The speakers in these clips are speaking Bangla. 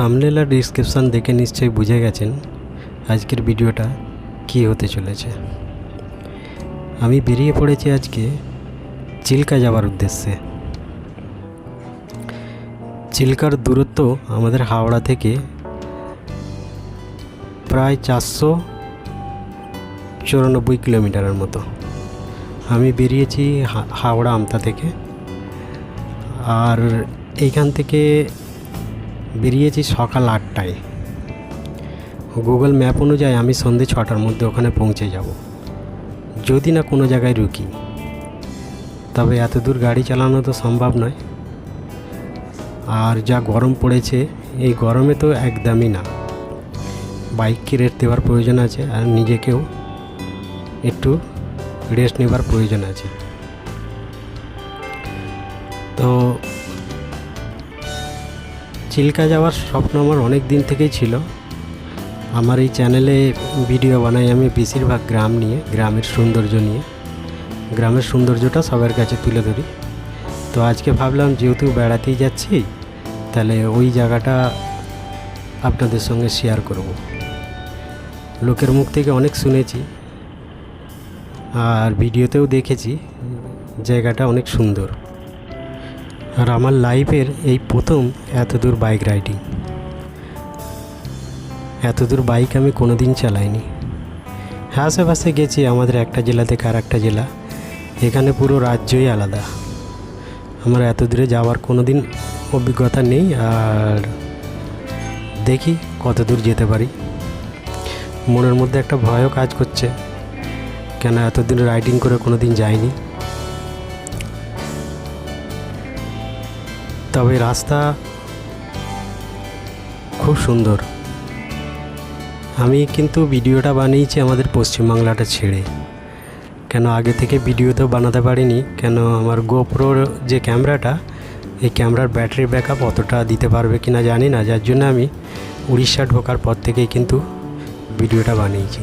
থামনেল আর ডিসক্রিপশান দেখে নিশ্চয়ই বুঝে গেছেন আজকের ভিডিওটা কী হতে চলেছে। আমি বেরিয়ে পড়েছি আজকে চিল্কা যাওয়ার উদ্দেশ্যে। চিল্কার দূরত্ব আমাদের হাওড়া থেকে প্রায় চারশো চুরানব্বই কিলোমিটারের মতো। আমি বেরিয়েছি হাওড়া আমতা থেকে। আর এইখান থেকে বেরিয়েছি সকাল আটটায়। গুগল ম্যাপ অনুযায়ী আমি সন্ধে ছটার মধ্যে ওখানে পৌঁছে যাব। যদি না কোনো জায়গায় রুকি। তবে এত দূর গাড়ি চালানো তো সম্ভব নয়। আর যা গরম পড়েছে, এই গরমে তো একদমই না। বাইককে রেস্ট দেওয়ার প্রয়োজন আছে? আর নিজেকেও একটু রেস্ট নেবার প্রয়োজন আছে। তো চিল্কা যাওয়ার স্বপ্ন আমার অনেক দিন থেকেই ছিল। আমার এই চ্যানেলে ভিডিও বানাই আমি বেশিরভাগ গ্রাম নিয়ে, গ্রামের সৌন্দর্য নিয়ে। গ্রামের সৌন্দর্যটা সবার কাছে তুলে ধরি। তো আজকে ভাবলাম যেহেতু বেড়াতেই যাচ্ছি, তাহলে ওই জায়গাটা আপনাদের সঙ্গে শেয়ার করব। লোকের মুখ থেকে অনেক শুনেছি আর ভিডিওতেও দেখেছি, জায়গাটা অনেক সুন্দর। আর আমার লাইফের এই প্রথম এত দূর বাইক রাইডিং। এত দূর বাইক আমি কোনো দিন চালাইনি আশেপাশে গেছি আমাদের একটা জেলা থেকে আর একটা জেলা। এখানে পুরো রাজ্যই আলাদা। আমার এত দূরে যাওয়ার কোনো দিন অভিজ্ঞতা নেই আর দেখি কত দূর যেতে পারি। মনের মধ্যে একটা ভয়ও কাজ করছে। কেন এতদিন রাইডিং করে কোনো দিন যাইনি। তবে রাস্তা খুব সুন্দর। আমি কিন্তু ভিডিওটা বানিয়েছি আমাদের পশ্চিমবাংলাটা ছেড়ে। কেন আগে থেকে ভিডিও তো বানাতে পারিনি, কেন আমার গোপ্রোর যে ক্যামেরাটা, এই ক্যামেরার ব্যাটারি ব্যাকআপ অতটা দিতে পারবে কি না জানি না, যার জন্য আমি উড়িষ্যা ঢোকার পর থেকেই কিন্তু ভিডিওটা বানিয়েছি।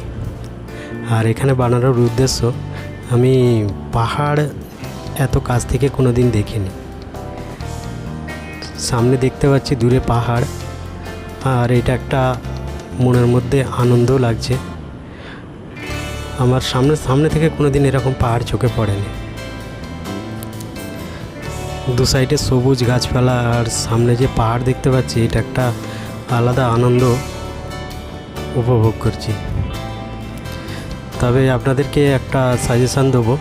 আর এখানে বানানোর উদ্দেশ্য, আমি পাহাড় এত কাছ থেকে কোনো দিন দেখিনি। সামনে দেখতে পাচ্ছি দূরে পাহাড়। আর এটা একটা মনের মধ্যে আনন্দও লাগছে। আমার সামনে সামনে থেকে কোনো দিন এরকম পাহাড় চোখে পড়েনি। দু সাইডে সবুজ গাছপালা আর সামনে যে পাহাড় দেখতে পাচ্ছি, এটা একটা আলাদা আনন্দ উপভোগ করছি। তবে আপনাদেরকে একটা সাজেশান দেবো।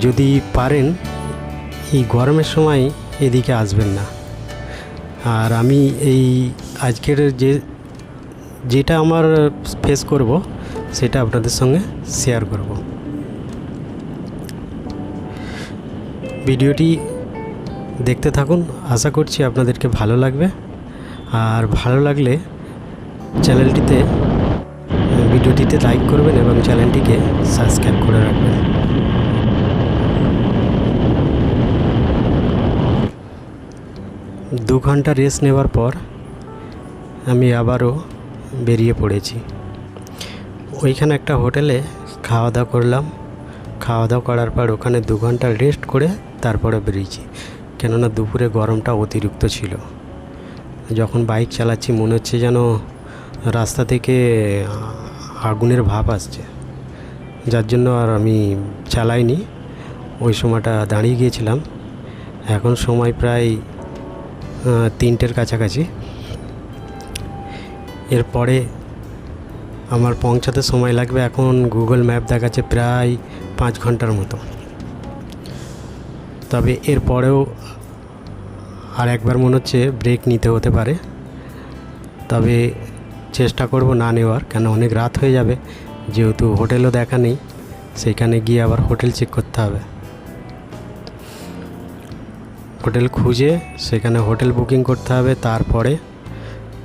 যদি পারেন, এই গরমের সময় এদিকে আসবেন না। আর আমি এই আজকের যে, যেটা আমার ফেস করব, সেটা আপনাদের সঙ্গে শেয়ার করব। ভিডিওটি দেখতে থাকুন, আশা করছি আপনাদেরকে ভালো লাগবে। আর ভালো লাগলে চ্যানেলটিতে, ভিডিওটিতে লাইক করবেন এবং চ্যানেলটিকে সাবস্ক্রাইব করে রাখবেন। দু ঘণ্টা রেস্ট নেওয়ার পর আমি আবারও বেরিয়ে পড়েছি। ওইখানে একটা হোটেলে খাওয়া দাওয়া করলাম। খাওয়া দাওয়া করার পর ওখানে দু ঘণ্টা রেস্ট করে তারপরে বেরিয়েছি। কেননা দুপুরে গরমটা অতিরিক্ত ছিল। যখন বাইক চালাচ্ছি, মনে হচ্ছে যেন রাস্তা থেকে আগুনের ভাব আসছে। যার জন্য আর আমি চালাইনি। ওই সময়টা দাঁড়িয়ে গিয়েছিলাম। এখন সময় প্রায় তিনটের কাছাকাছি। এরপরে আমার পৌঁছাতে সময় লাগবে এখন গুগল ম্যাপ দেখাচ্ছে প্রায় পাঁচ ঘণ্টার মতো। তবে এরপরেও আর একবার মনে হচ্ছে ব্রেক নিতে হতে পারে। তবে চেষ্টা করব না নেওয়ার, কেন অনেক রাত হয়ে যাবে, যেহেতু হোটেলও দেখা নেই সেখানে গিয়ে আবার হোটেল চেক করতে হবে। হোটেল খুঁজে সেখানে হোটেল বুকিং করতে হবে। তারপরে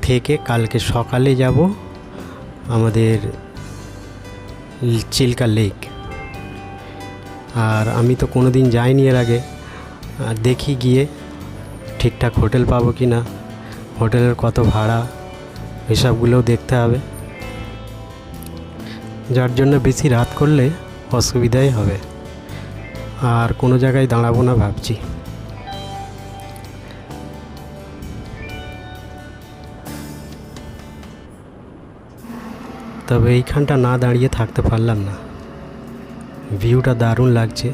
থেকে কালকে সকালে যাব আমাদের চিল্কা লেক। আর আমি তো কোনো দিন যাইনি এর আগে। দেখি গিয়ে ঠিকঠাক হোটেল পাবো কি না হোটেলের কত ভাড়া, এসবগুলোও দেখতে হবে। যার জন্য বেশি রাত করলে অসুবিধাই হবে। আর কোনো জায়গায় দাঁড়াবো না ভাবছি। তবে এইখানটা না দাঁড়িয়ে থাকতে পারলাম না। ভিউটা দারুণ লাগছে।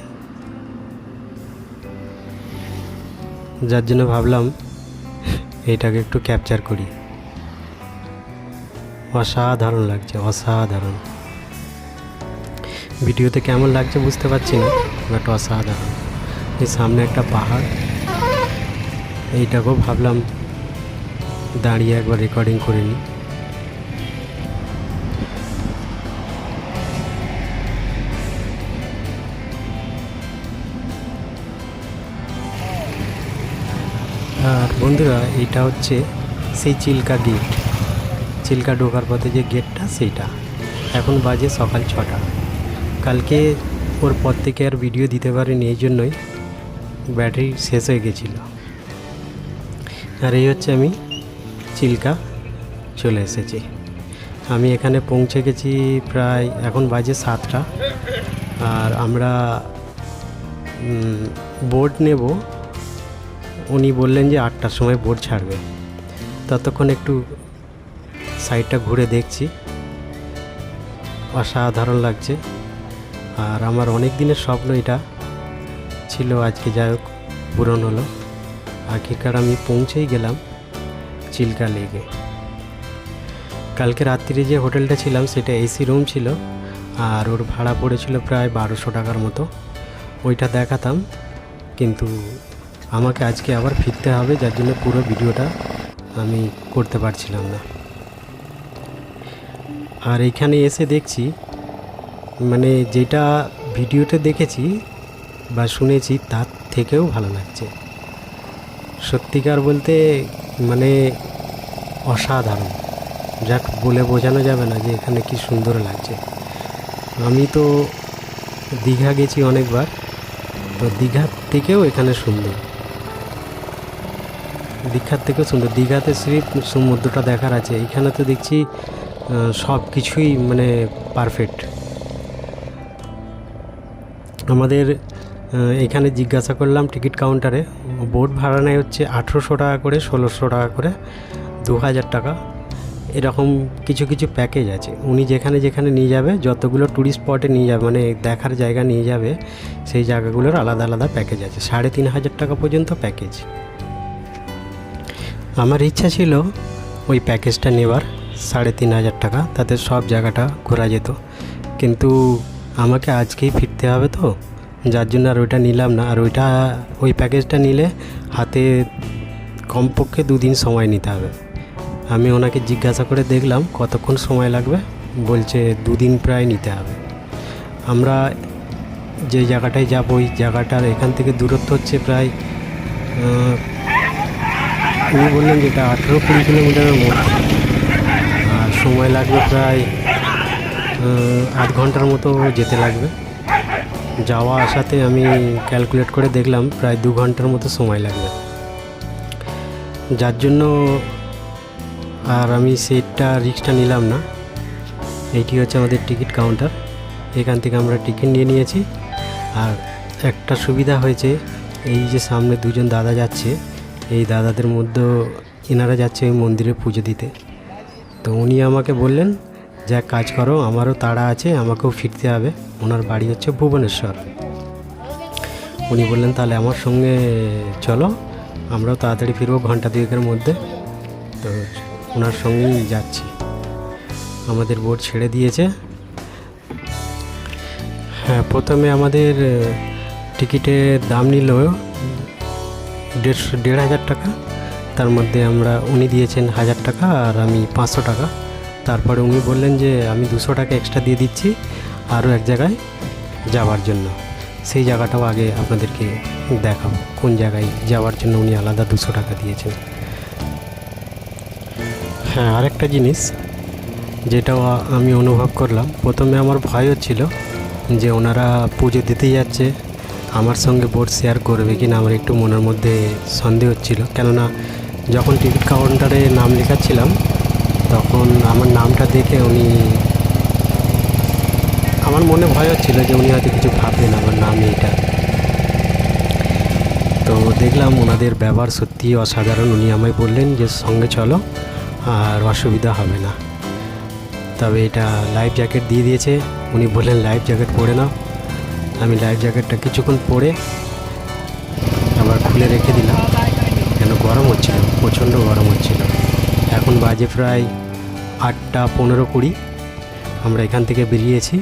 যার জন্য ভাবলাম এইটাকে একটু ক্যাপচার করি। অসাধারণ লাগছে, অসাধারণ। ভিডিওতে কেমন লাগছে বুঝতে পারছি না বাট অসাধারণ। এই সামনে একটা পাহাড়। এইটাকেও ভাবলাম দাঁড়িয়ে একবার রেকর্ডিং করে নিই। বন্ধুরা এটা হচ্ছে সেই চিল্কা গেট। চিল্কা ঢোকার পথে যে গেটটা, সেইটা। এখন বাজে সকাল ছটা। কালকে ওর পর থেকে আর ভিডিও দিতে পারিনি, এই জন্যই ব্যাটারি শেষ হয়ে গেছিল। আর এই হচ্ছে আমি, চিল্কা চলে এসেছি। আমি এখানে পৌঁছে গেছি প্রায়, এখন বাজে সাতটা। আর আমরা বোট নেব। উনি বললেন যে আটটার সময় বোট ছাড়বে। ততক্ষণ একটু সাইডটা ঘুরে দেখছি। অসাধারণ লাগছে। আর আমার অনেক দিনের স্বপ্ন এটা ছিল আজকে যাই হোক পূরণ হলো। আগেকার আমি পৌঁছেই গেলাম চিল্কা লেগে কালকে রাত্রিরে যে হোটেলটা ছিলাম সেটা এসি রুম ছিল আর ওর ভাড়া পড়েছিল প্রায় বারোশো টাকার মতো। ওইটা দেখাতাম, কিন্তু আমাকে আজকে আবার ফিরতে হবে, যার জন্য পুরো ভিডিওটা আমি করতে পারছিলাম না। আর এইখানে এসে দেখছি মানে যেটা ভিডিওতে দেখেছি বা শুনেছি, তার থেকেও ভালো লাগছে। সত্যিকার বলতে মানে অসাধারণ। যাক, বলে বোঝানো যাবে না যে এখানে কি সুন্দর লাগছে। আমি তো দীঘা গেছি অনেকবার, তো দীঘার থেকেও এখানে সুন্দর। দীঘার থেকেও সুন্দর। দীঘাতে সিরিপ সমুদ্রটা দেখার আছে। এখানে তো দেখছি সব কিছুই মানে পারফেক্ট আমাদের এখানে জিজ্ঞাসা করলাম টিকিট কাউন্টারে। বোট ভাড়া নেয় হচ্ছে আঠেরোশো টাকা করে, ষোলোশো টাকা করে দু হাজার টাকা। এরকম কিছু কিছু প্যাকেজ আছে। উনি যেখানে যেখানে নিয়ে যাবে, যতগুলো ট্যুরিস্ট স্পটে নিয়ে যাবে মানে দেখার জায়গা নিয়ে যাবে, সেই জায়গাগুলোর আলাদা আলাদা প্যাকেজ আছে। সাড়ে তিন হাজার টাকা পর্যন্ত প্যাকেজ আমার ইচ্ছা ছিল ওই প্যাকেজটা নেবার সাড়ে তিন হাজার টাকা, তাতে সব জায়গাটা ঘোরা যেত। কিন্তু আমাকে আজকেই ফিরতে হবে তো, যার জন্য আর ওইটা নিলাম না। আর ওইটা, ওই প্যাকেজটা নিলে হাতে কমপক্ষে দুদিন সময় নিতে হবে। আমি ওনাকে জিজ্ঞাসা করে দেখলাম কতক্ষণ সময় লাগবে, বলছে দুদিন প্রায় নিতে হবে। আমরা যে জায়গাটায় যাব, ওই জায়গাটার এখান থেকে দূরত্ব হচ্ছে প্রায় উনি বললেন যে এটা আঠেরো কুড়ি কিলোমিটারের মধ্যে আর সময় লাগবে প্রায় আধ ঘণ্টার মতো যেতে লাগবে। যাওয়া আসাতে আমি ক্যালকুলেট করে দেখলাম প্রায় দু ঘণ্টার মতো সময় লাগবে। যার জন্য আর আমি সেটটা, রিক্সটা নিলাম না। এইটি হচ্ছে আমাদের টিকিট কাউন্টার। এখান থেকে আমরা টিকিট নিয়ে নিয়েছি। আর একটা সুবিধা হয়েছে, এই যে সামনে দুজন দাদা যাচ্ছে এই দাদাদের মধ্যে এনারা যাচ্ছে ওই মন্দিরে পুজো দিতে। তো উনি আমাকে বললেন, যা কাজ করো, আমারও তাড়া আছে, আমাকেও ফিরতে হবে। ওনার বাড়ি হচ্ছে ভুবনেশ্বর। উনি বললেন, তাহলে আমার সঙ্গে চলো, আমরাও তাড়াতাড়ি ফিরবো ঘণ্টা দুয়েকের মধ্যে। তো ওনার সঙ্গেই যাচ্ছি। আমাদের বোট ছেড়ে দিয়েছে। হ্যাঁ প্রথমে আমাদের টিকিটের দাম নিল দেড়শো, দেড় হাজার টাকা। তার মধ্যে আমরা, উনি দিয়েছেন হাজার টাকা আর আমি পাঁচশো টাকা। তারপরে উনি বললেন যে, আমি দুশো টাকা এক্সট্রা দিয়ে দিচ্ছি আরও এক জায়গায় যাওয়ার জন্য। সেই জায়গাটাও আগে আপনাদেরকে দেখাবো, কোন জায়গায় যাওয়ার জন্য উনি আলাদা দুশো টাকা দিয়েছেন। হ্যাঁ আরেকটা জিনিস যেটাও আমি অনুভব করলাম। প্রথমে আমার ভয় হচ্ছিল যে, ওনারা পুজো দিতে যাচ্ছে আমার সঙ্গে বোর্ড শেয়ার করবে কি না আমার একটু মনের মধ্যে সন্দেহ হচ্ছিল। কেননা যখন টিকিট কাউন্টারে নাম লেখাচ্ছিলাম, তখন আমার নামটা দেখে উনি আমার মনে ভয় হচ্ছিল যে উনি হয়তো কিছু ভাববেন আমার নাম এটা তো দেখলাম ওনাদের ব্যবহার সত্যি অসাধারণ। উনি আমায় বললেন যে, সঙ্গে চলো, আর অসুবিধা হবে না। তবে এটা লাইফ জ্যাকেট দিয়ে দিয়েছে। উনি বললেন লাইফ জ্যাকেট পরে নাও। আমি লাইফ জ্যাকেটটা কিছুক্ষণ পরে আবার খুলে রেখে দিলাম। কেন গরম হচ্ছিল, প্রচণ্ড গরম হচ্ছিল। এখন বাজে প্রায় আটটা পনেরো কুড়ি। আমরা এখান থেকে বেরিয়েছি।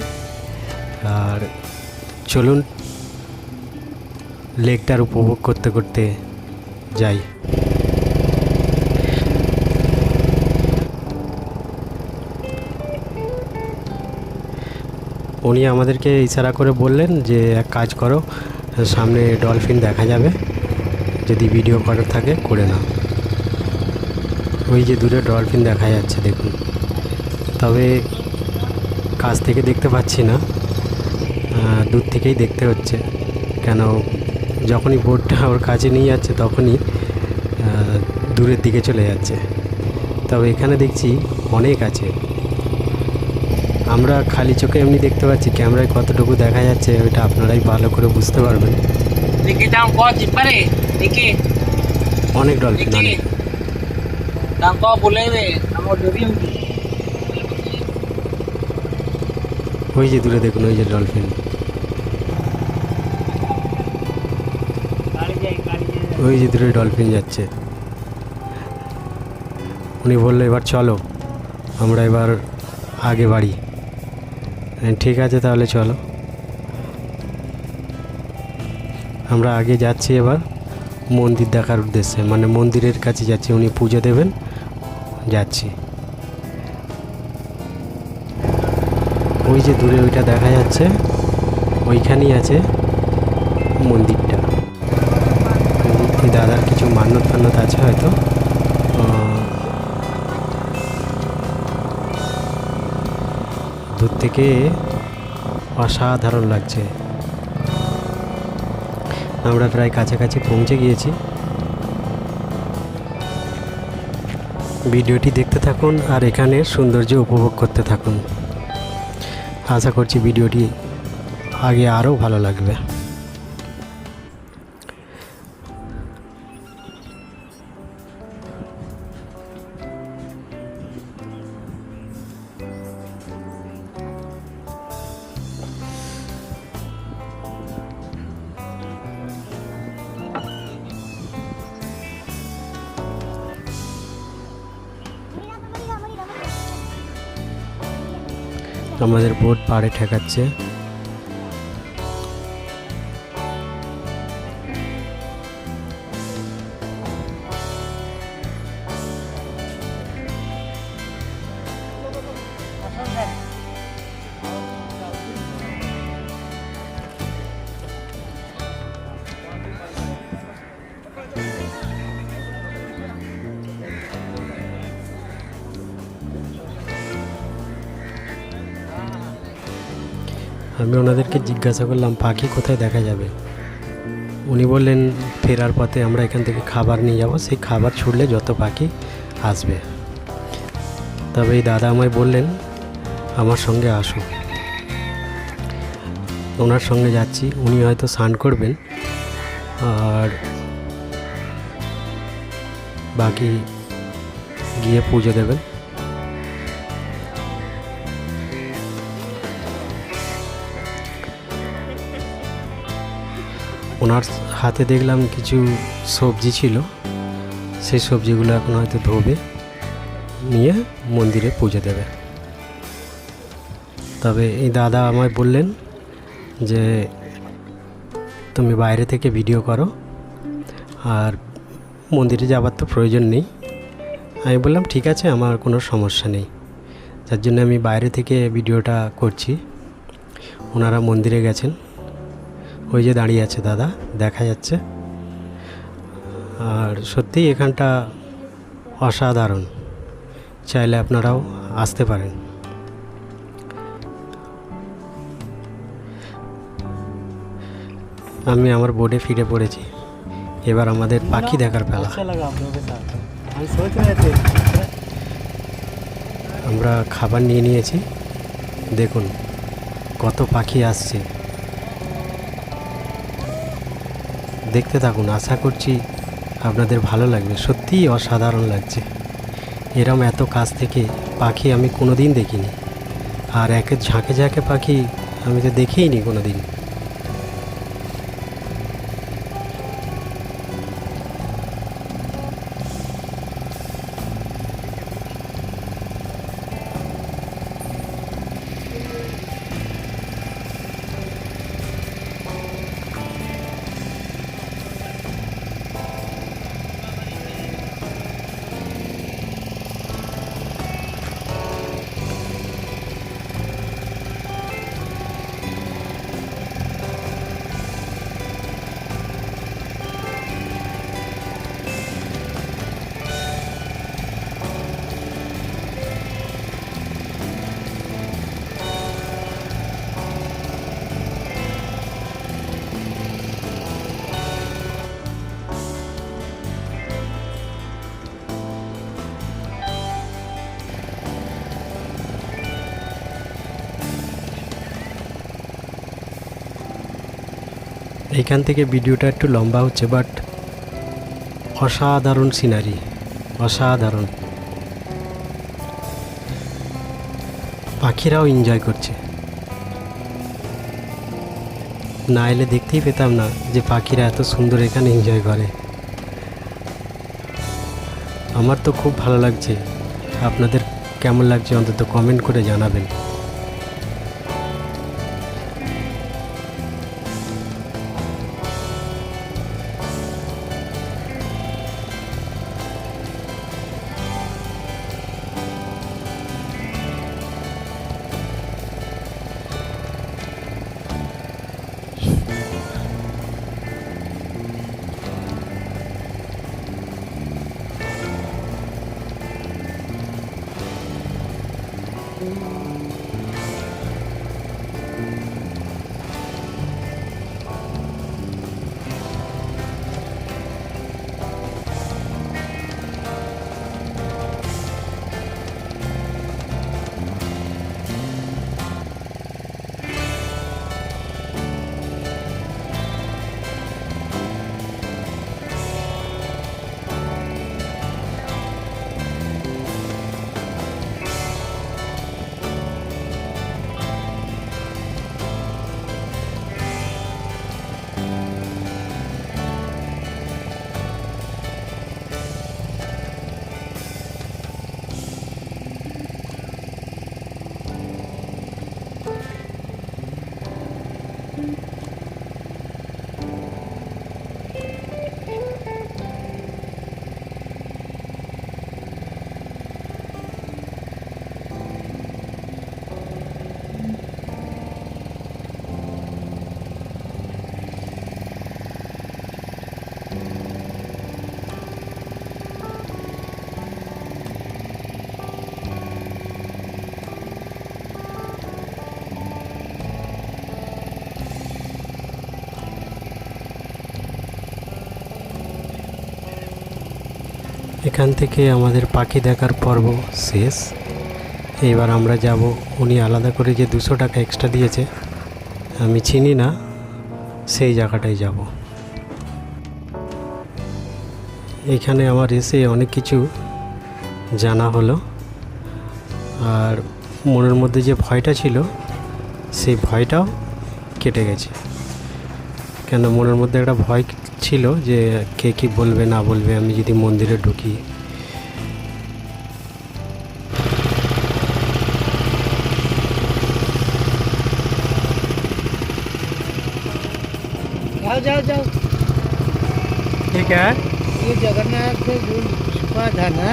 আর চলুন, লেকটার উপভোগ করতে করতে যাই। উনি আমাদেরকে ইশারা করে বললেন যে, এক কাজ করো, সামনে ডলফিন দেখা যাবে। যদি ভিডিও করার থাকে, করে নাও। ওই যে দূরে ডলফিন দেখা যাচ্ছে, দেখুন। তবে কাছ থেকে দেখতে পাচ্ছি না দূর থেকেই দেখতে হচ্ছে। কেন, যখনই বোটটা ওর কাছে নিয়ে যাচ্ছে, তখনই দূরের দিকে চলে যাচ্ছে। তবে এখানে দেখছি অনেক আছে। আমরা খালি চোখে এমনি দেখতে পাচ্ছি ক্যামেরায় কতটুকু দেখা যাচ্ছে ওইটা আপনারাই ভালো করে বুঝতে পারবেন. অনেক ডলফিন. অনেক। ওই যে দূরে দেখুন ওই যে ডলফিন ওই যে দূরে ডলফিন যাচ্ছে। উনি বলল এবার চলো আমরা এবার আগে বাড়ি। ঠিক আছে তাহলে চলো। আমরা আগে যাচ্ছি এবার মন্দির দেখার উদ্দেশ্যে। মানে মন্দিরের কাছে যাচ্ছি, উনি পুজো দেবেন, যাচ্ছি। ওই যে দূরে ওইটা দেখা যাচ্ছে, ওইখানেই আছে মন্দিরটা। দাদার কিছু মান্যত ফান্যত আছে হয়তো? থেকে অসাধারণ লাগছে। আমরা প্রায় কাছাকাছি পৌঁছে গিয়েছি। ভিডিওটি দেখতে থাকুন আর এখানে সৌন্দর্য উপভোগ করতে থাকুন। আশা করছি ভিডিওটি আগে আরও ভালো লাগবে। আমাদের বোট পাড়ে ঠেকাচ্ছে। আমি ওনাদেরকে জিজ্ঞাসা করলাম, পাখি কোথায় দেখা যাবে? উনি বললেন, ফেরার পথে আমরা এখান থেকে খাবার নিয়ে যাব। সেই খাবার ছুটলে যত পাখি আসবে। তবে এই দাদা আমায় বললেন, আমার সঙ্গে আসুন ওনার সঙ্গে যাচ্ছি। উনি হয়তো স্নান করবেন। আর বাকি গিয়ে পুজো দেবেন। ওনার হাতে দেখলাম কিছু সবজি ছিল। সেই সবজিগুলো এখন হয়তো ধোবে, নিয়ে মন্দিরে পুজো দেবে। তবে এই দাদা আমায় বললেন যে, তুমি বাইরে থেকে ভিডিও করো, আর মন্দিরে যাবার তো প্রয়োজন নেই। আমি বললাম, ঠিক আছে, আমার কোনো সমস্যা নেই। যার জন্য আমি বাইরে থেকে ভিডিওটা করছি। ওনারা মন্দিরে গেছেন। ওই যে দাঁড়িয়ে আছে দাদা দেখা যাচ্ছে। আর সত্যিই এখানটা অসাধারণ। চাইলে আপনারাও আসতে পারেন। আমি আমার বোর্ডে ফিরে পড়েছি। এবার আমাদের পাখি দেখার পেলা। আমরা খাবার নিয়ে নিয়েছি। দেখুন কত পাখি আসছে। দেখতে থাকুন, আশা করছি আপনাদের ভালো লাগবে। সত্যিই অসাধারণ লাগছে। এরম এত কাছ থেকে পাখি আমি কোনো দিন দেখিনি। আর একে ঝাঁকে ঝাঁকে পাখি আমি তো দেখিনি কোনো দিন এইখান থেকে ভিডিওটা একটু লম্বা হচ্ছে বাট অসাধারণ সিনারি অসাধারণ। পাখিরাও এনজয় করছে। না এলে দেখতেই পেতাম না যে পাখিরা এত সুন্দর এখানে এনজয় করে। আমার তো খুব ভালো লাগছে। আপনাদের কেমন লাগছে, অন্তত কমেন্ট করে জানাবেন। এখান থেকে আমাদের পাখি দেখার পর্ব শেষ। এবার আমরা যাব, উনি আলাদা করে যে দুশো টাকা এক্সট্রা দিয়েছে, আমি চিনি না, সেই জায়গাটায় যাব। এখানে আমার এসে অনেক কিছু জানা হলো। আর মনের মধ্যে যে ভয়টা ছিল, সেই ভয়টাও কেটে গেছে। কেন মনের মধ্যে একটা ভয় ছিল যে কে কি বলবে না বলবে আমি যদি মন্দিরে ঢুকি जाओ जाओ जाओ ঠিক আছে ये जगन्नाथ जो छुपा था ना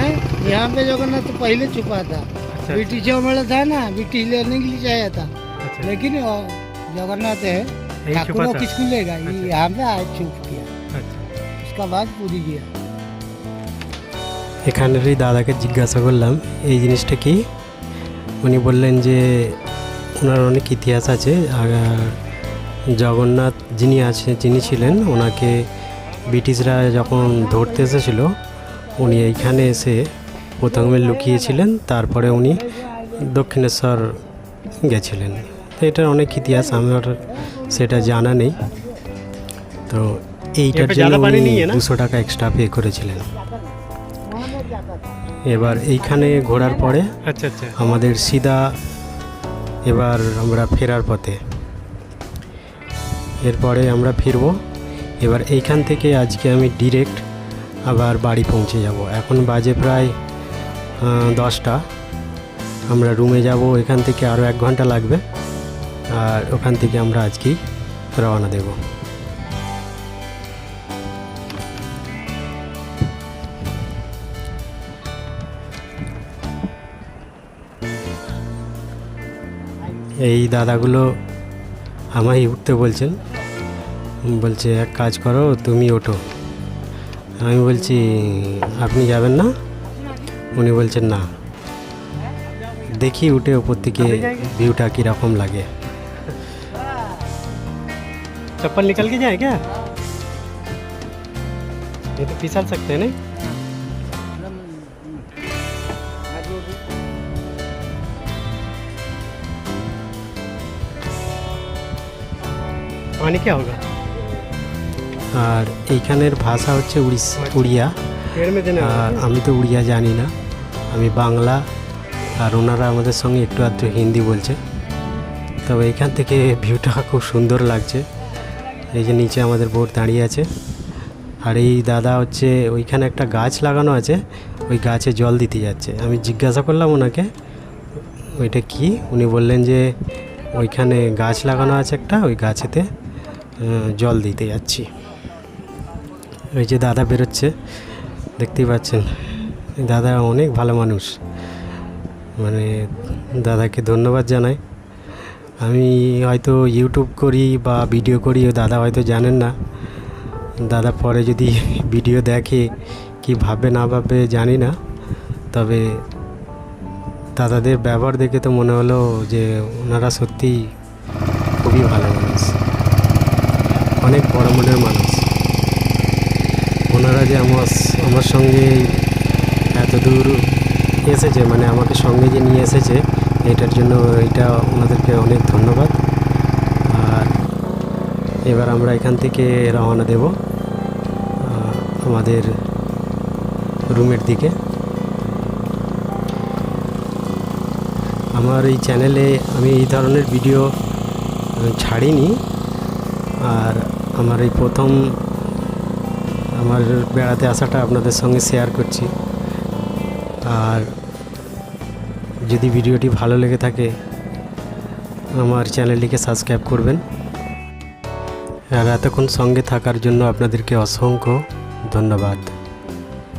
यहाँ पे जगन्नाथ तो पहले छुपा था अच्छा। ब्रिटिश वाला था ना ब्रिटिश लेने के लिए आया था लेकिन वो जगन्नाथ है यही छुपा ठाकुरों था? किसको लेगा ये अच्छा। यहाँ पे आज छुप একটা বাঘ পুরি গিয়া। এখানেরই দাদাকে জিজ্ঞাসা করলাম, এই জিনিসটা কি? উনি বললেন যে, ওনার অনেক ইতিহাস আছে, আর জগন্নাথ যিনি আছে যিনি ছিলেন, ওনাকে ব্রিটিশরা যখন ধরতে এসেছিল, উনি এইখানে এসে প্রথমে লুকিয়েছিলেন, তারপরে উনি দক্ষিণেশ্বর গেছিলেন। এটার অনেক ইতিহাস, আমার সেটা জানা নেই। তো এইটার জন্য উনি দুশো টাকা এক্সট্রা পে করেছিলেন। এবার এইখানে ঘোরার পরে আচ্ছা আচ্ছা। আমাদের সিধা এবার আমরা ফেরার পথে। এরপরে আমরা ফিরবো। এবার এইখান থেকে আজকে আমি ডিরেক্ট আবার বাড়ি পৌঁছে যাব। এখন বাজে প্রায় দশটা। আমরা রুমে যাব এখান থেকে আরও এক ঘণ্টা লাগবে। আর ওখান থেকে আমরা আজকেই রওনা দেব। এই দাদাগুলো আমায় উঠতে বলছেন বলছে এক কাজ করো তুমি ওঠো আমি বলছি আপনি যাবেন না উনি বলছেন না দেখি উঠে ওপর থেকে ভিউটা কীরকম লাগে चप्पल निकल के जाए क्या ये तो फिसल सकते हैं नहीं पानी क्या होगा আর এইখানের ভাষা হচ্ছে উড়িষ্যা উড়িয়া আর আমি তো উড়িয়া জানি না আমি বাংলা আর ওনারা আমাদের সঙ্গে একটু আধটু হিন্দি বলছে তবে এখান থেকে ভিউটা খুব সুন্দর লাগছে এই যে নিচে আমাদের বোট দাঁড়িয়ে আছে আর এই দাদা হচ্ছে ওইখানে একটা গাছ লাগানো আছে ওই গাছে জল দিতে যাচ্ছে আমি জিজ্ঞাসা করলাম ওনাকে ওইটা কি উনি বললেন যে ওইখানে গাছ লাগানো আছে একটা ওই গাছেতে আহ, জল দিতে যাচ্ছি। ওই যে দাদা বেরোচ্ছে, দেখতেই পাচ্ছেন। দাদা অনেক ভালো মানুষ। মানে দাদাকে ধন্যবাদ জানাই। আমি হয়তো ইউটিউব করি বা ভিডিও করি দাদা হয়তো জানেন না। দাদা পরে যদি ভিডিও দেখে কি ভাববে না ভাববে জানি না। তবে দাদাদের ব্যবহার দেখে তো মনে হলো যে ওনারা সত্যি খুবই ভালো। অনেক বড় মনের মানুষ। ওনারা যে আমার আমার সঙ্গে এত দূর এসেছে মানে আমাকে সঙ্গে যে নিয়ে এসেছে, এটার জন্য এটা ওনাদেরকে অনেক ধন্যবাদ। আর এবার আমরা এখান থেকে রওনা দেব আমাদের রুমের দিকে। আমার এই চ্যানেলে আমি এই ধরনের ভিডিও ছাড়িনি। আর আমার এই প্রথম আমার বেড়াতে আসাটা আপনাদের সঙ্গে শেয়ার করছি। আর যদি ভিডিওটি ভালো লেগে থাকে, আমার চ্যানেলটিকে সাবস্ক্রাইব করবেন। আর এতক্ষণ সঙ্গে থাকার জন্য আপনাদেরকে অসংখ্য ধন্যবাদ।